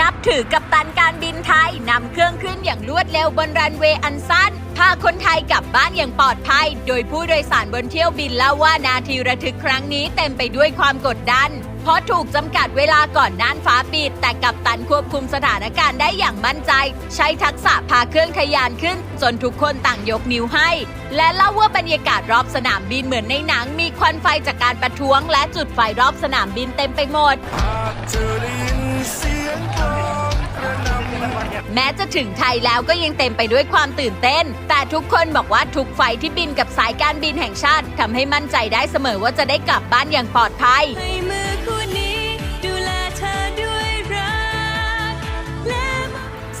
นับถือกับตันการบินไทยนำเครื่องขึ้นอย่างรวดเร็วบนรันเวย์อันสั้น พาคนไทยกลับบ้านอย่างปลอดภัย โดยผู้โดยสารบนเที่ยวบินเล่าว่านาทีระทึกครั้งนี้เต็มไปด้วยความกดดัน ราะถูกจำกัดเวลาก่อนน่านฟ้าปิด แต่กัปตันควบคุมสถานการณ์ได้อย่างมั่นใจ ใช้ทักษะพาเครื่องทะยานขึ้น จนทุกคนต่างยกนิ้วให้ และเล่าว่าบรรยากาศรอบสนามบินเหมือนในหนัง มีควันไฟจากการประท้วง และจุดไฟรอบสนามบินเต็มไปหมด แม้จะถึงไทยแล้วก็ยังเต็มไปด้วยความตื่นเต้น แต่ทุกคนบอกว่าทุกไฟที่บินกับสายการบินแห่งชาติทำให้มั่นใจได้เสมอว่าจะได้กลับบ้านอย่างปลอดภัย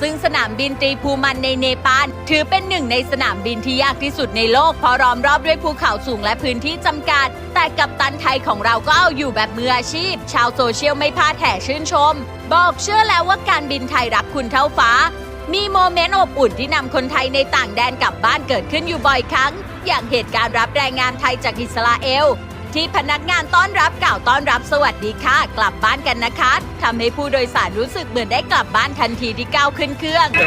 ซึ่งสนามบินตรีภูมันในเนปาลถือเป็นหนึ่งในสนามบินที่ยากที่สุดในโลกเพราะล้อมรอบด้วยภูเขาสูงและพื้นที่จำกัด แต่กัปตันไทยของเราก็เอาอยู่แบบมืออาชีพ ชาวโซเชียลไม่พลาดแห่ชื่นชม บอกเชื่อแล้วว่าการบินไทยรักคุณเท่าฟ้า มีโมเมนต์อบอุ่นที่นำคนไทยในต่างแดนกลับบ้านเกิดขึ้นอยู่บ่อยครั้ง อย่างเหตุการณ์รับแรงงานไทยจากอิสราเอล ที่พนักงานต้อนรับกล่าวต้อนรับสวัสดีค่ะ กลับบ้านกันนะคะทำให้ผู้โดยสารรู้สึกเหมือนได้กลับบ้านทันทีที่ก้าวขึ้นเครื่องนี่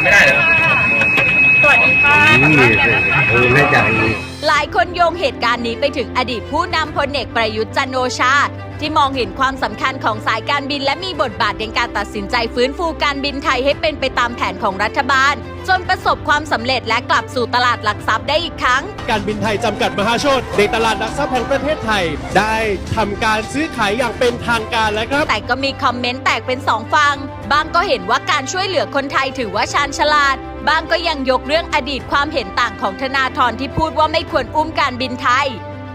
เออน่าจะอีกหลาย คนโยงเหตุการณ์นี้ไปถึงอดีตผู้นำพลเอกประยุทธ์จันทร์โอชา ที่มองเห็นความสำคัญของสายการบินและมีบทบาทในการตัดสินใจฟื้นฟูการบินไทยให้เป็นไปตามแผนของรัฐบาล จนประสบความสำเร็จและกลับสู่ตลาดหลักทรัพย์ได้อีกครั้ง การบินไทยจำกัดมหาชนในตลาดหลักทรัพย์แห่งประเทศไทย ได้ทำการซื้อขายอย่างเป็นทางการแล้วครับ แต่ก็มีคอมเมนต์แตกเป็นสองฝั่งบางก็เห็นว่าการช่วยเหลือคนไทยถือว่าชาญฉลาด บางก็ยังยกเรื่องอดีตความเห็นต่างของธนาธรที่พูดว่าไม่ควรอุ้มการบินไทย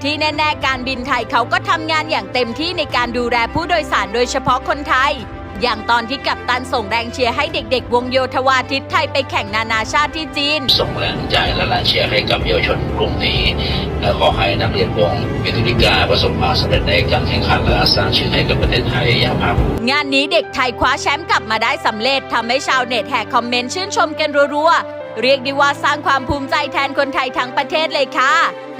ที่แน่ ๆ การบินไทยเขาก็ทำงานอย่างเต็มที่ในการดูแลผู้โดยสารโดยเฉพาะคนไทย อย่างตอนที่กัปตันส่งแรงเชียร์ให้เด็กๆ วงโยธวาทิตไทยไปแข่งนานาชาติที่จีน ส่งแรงใจและแรงเชียร์ให้กับเยาวชนกลุ่มนี้และขอให้นักเรียนวงวิทุริกาประสบความสำเร็จในการแข่งขันและสร้างชื่อให้กับประเทศไทยอย่างภาคภูมิงานนี้เด็กไทยคว้าแชมป์กลับมาได้สำเร็จทำให้ชาวเน็ตแห่คอมเมนต์ชื่นชมกันรัวๆ เรียกได้ว่าสร้างความภูมิใจแทนคนไทยทั้งประเทศเลยค่ะ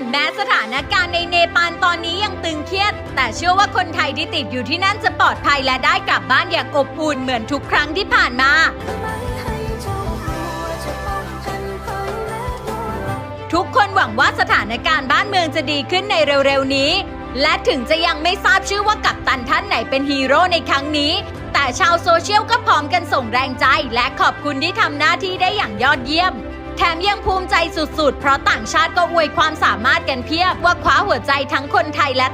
แม้สถานการณ์ในเนปาลตอนนี้ยังตึงเครียด แต่เชื่อว่าคนไทยที่ติดอยู่ที่นั่นจะปลอดภัยและได้กลับบ้านอย่างอบอุ่นเหมือนทุกครั้งที่ผ่านมาทุกคนหวังว่าสถานการณ์บ้านเมืองจะดีขึ้นในเร็วๆนี้ และถึงจะยังไม่ทราบชื่อว่ากัปตันท่านไหนเป็นฮีโร่ในครั้งนี้ แต่ชาวโซเชียลก็พร้อมกันส่งแรงใจ และขอบคุณที่ทำหน้าที่ได้อย่างยอดเยี่ยม แถมยังภูมิใจสุดๆ เพราะต่างชาติก็อวยความสามารถกันเพียบว่าคว้าหัวใจทั้งคนไทยและ